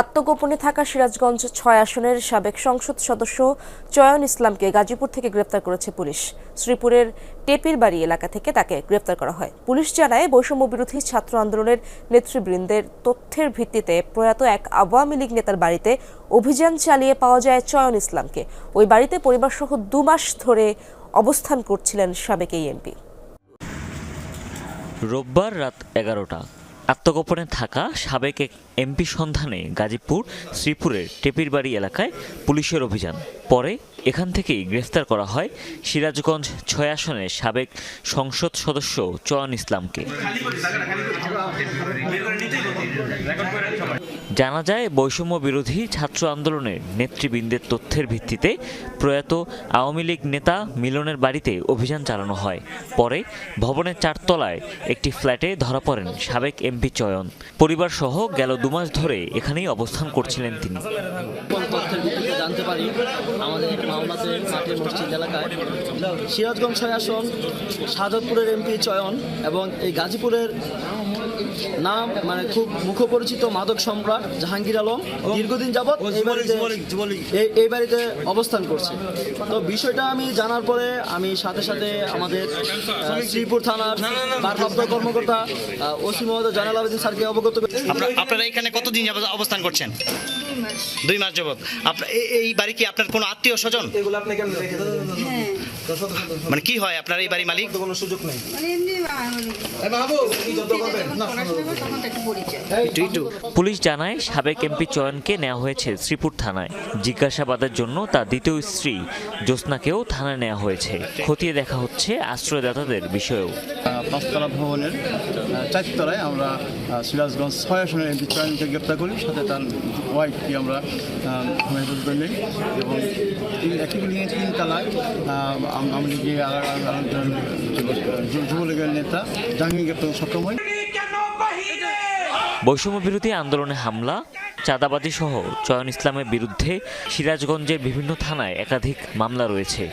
আত্মগোপনে থাকা সিরাজগঞ্জ ছয় আসনের সাবেক সংসদ সদস্য চয়ন ইসলামকে গাজীপুর থেকে গ্রেপ্তার করেছে পুলিশ। শ্রীপুরের টেপির বাড়ি এলাকা থেকে তাকে গ্রেপ্তার করা হয়। পুলিশ জানায়, বৈষম্য বিরোধী ছাত্র আন্দোলনের নেতৃবৃন্দের তথ্যের ভিত্তিতে প্রয়াত এক আওয়ামী লীগ নেতার বাড়িতে অভিযান চালিয়ে পাওয়া যায় চয়ন ইসলামকে। ওই বাড়িতে পরিবারসহ দু মাস ধরে অবস্থান করছিলেন সাবেক এই এমপি। রোববার রাত এগারোটা আত্মগোপনে থাকা সাবেক এক এমপি সন্ধানে গাজীপুর, শ্রীপুরের টেপিরবাড়ি এলাকায় পুলিশের অভিযান। পরে এখান থেকেই গ্রেফতার করা হয় সিরাজগঞ্জ ছয় আসনের সাবেক সংসদ সদস্য চয়ন ইসলামকে। জানা যায়, বৈষম্য বিরোধী ছাত্র আন্দোলনের নেতৃবৃন্দের তথ্যের ভিত্তিতে প্রয়াত আওয়ামী লীগ নেতা মিলনের বাড়িতে অভিযান চালানো হয়। পরে ভবনের চারতলায় একটি ফ্ল্যাটে ধরা পড়েন সাবেক এমপি চয়ন। পরিবার সহ গেল দুমাস ধরে এখানেই অবস্থান করছিলেন তিনি। জানতে পারি সিরাজগঞ্জ ছয় আসন শাহজাদপুরের এমপি চয়ন এবং এই গাজীপুরের নাম মানে খুব মুখপরিচিত মাদক সম্রাট জাহাঙ্গীর আলম দীর্ঘদিন যাবৎ এই বাড়িতে এই- এই বাড়িতে অবস্থান করছে। তো বিষয়টা আমি জানার পরে আমি সাথে সাথে আমাদের শ্রীপুর থানার ভারপ্রাপ্ত কর্মকর্তা ওসি মহোদয় জয়নাল আবেদিন স্যারকে অবগত আপনারা আপনারা এখানে কতদিন যাবত অবস্থান করছেন? দুই মাস যাবত। আপনার এই- বাড়ি কি আপনার কোনো আত্মীয় স্বজন? মানে কি হয় আপনার এই বাড়ি মালিক? মানে এমনি তখন একটা পরিচয়। পুলিশ জানায় সাবেক এমপি চয়নকে নেওয়া হয়েছে শ্রীপুর থানায়। জিজ্ঞাসাবাদের জন্য তার দ্বিতীয় স্ত্রী জ্যোৎস্নাকেও থানায় নেওয়া হয়েছে। খতিয়ে দেখা হচ্ছে আশ্রয়দাতাদের বিষয়েও। পাঁচতলা ভবনের চারতলায় আমরা সিরাজগঞ্জ ছয় আসনের এমপি চয়নকে গ্রেপ্তার করি। সাথে তার ওয়াইফকে আমরা হেফাজত নিই এবং তিন একই বিল্ডিংয়ে তিন তলায় যে যুবলীগের নেতা জাহাঙ্গীর গ্রেপ্তার সক্ষম হই বৈষম্য বিরোধী আন্দোলনে হামলা, চাঁদাবাজি সহ চয়ন ইসলামের বিরুদ্ধে সিরাজগঞ্জের বিভিন্ন থানায় একাধিক মামলা রয়েছে।